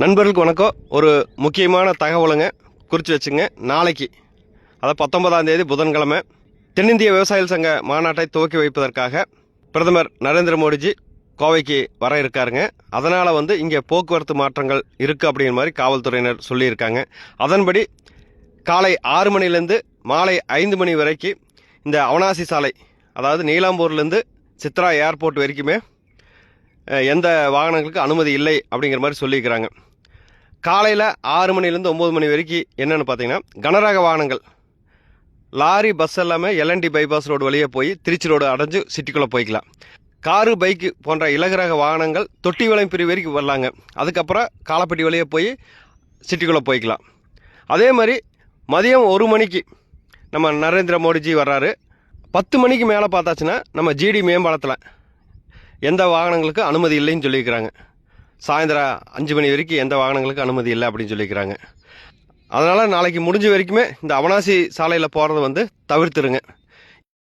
நண்பர்களுக்கு வணக்கம். ஒரு முக்கியமான தகவலுங்க. குறித்து வச்சுங்க. நாளைக்கு அதாவது பத்தொன்பதாம் தேதி புதன்கிழமை தென்னிந்திய விவசாயிகள் சங்க மாநாட்டை துவக்கி வைப்பதற்காக பிரதமர் நரேந்திர மோடிஜி கோவைக்கு வர இருக்காருங்க. அதனால் வந்து இங்கே போக்குவரத்து மாற்றங்கள் இருக்குது அப்படிங்கிற மாதிரி காவல்துறையினர் சொல்லியிருக்காங்க. அதன்படி காலை ஆறு மணிலேருந்து மாலை ஐந்து மணி வரைக்கும் இந்த அவனாசி சாலை அதாவது நீலாம்பூர்லேருந்து சித்ரா ஏர்போர்ட் வரைக்குமே எந்த வாகனங்களுக்கு அனுமதி இல்லை அப்படிங்கிற மாதிரி சொல்லியிருக்கிறாங்க. காலையில் ஆறு மணிலேருந்து ஒம்பது மணி வரைக்கும் என்னென்னு பார்த்தீங்கன்னா கனரக வாகனங்கள். லாரி பஸ் எல்லாமே எல்என்டி பைபாஸ் ரோடு வழியே போய் திருச்சி ரோடு அடைஞ்சு சிட்டிக்குள்ளே போய்க்கலாம். காரு பைக்கு போன்ற இலகுரக வாகனங்கள் தொட்டி வளையம் பிரிவு வரைக்கும் வரலாங்க. அதுக்கப்புறம் காலப்பட்டி வழியே போய் சிட்டிக்குள்ளே போய்க்கலாம். அதே மாதிரி மதியம் ஒரு மணிக்கு நம்ம நரேந்திர மோடிஜி வர்றாரு. பத்து மணிக்கு மேலே பார்த்தாச்சுன்னா நம்ம ஜிடி மேம்பாலத்தில் எந்த வாகனங்களுக்கு அனுமதி இல்லைன்னு சொல்லியிருக்கிறாங்க. சாயந்தரம் அஞ்சு மணி வரைக்கும் எந்த வாகனங்களுக்கு அனுமதி இல்லை அப்படின்னு சொல்லியிருக்கிறாங்க. அதனால் நாளைக்கு முடிஞ்ச வரைக்குமே இந்த அவனாசி சாலையில் போகிறத வந்து தவிர்த்துருங்க.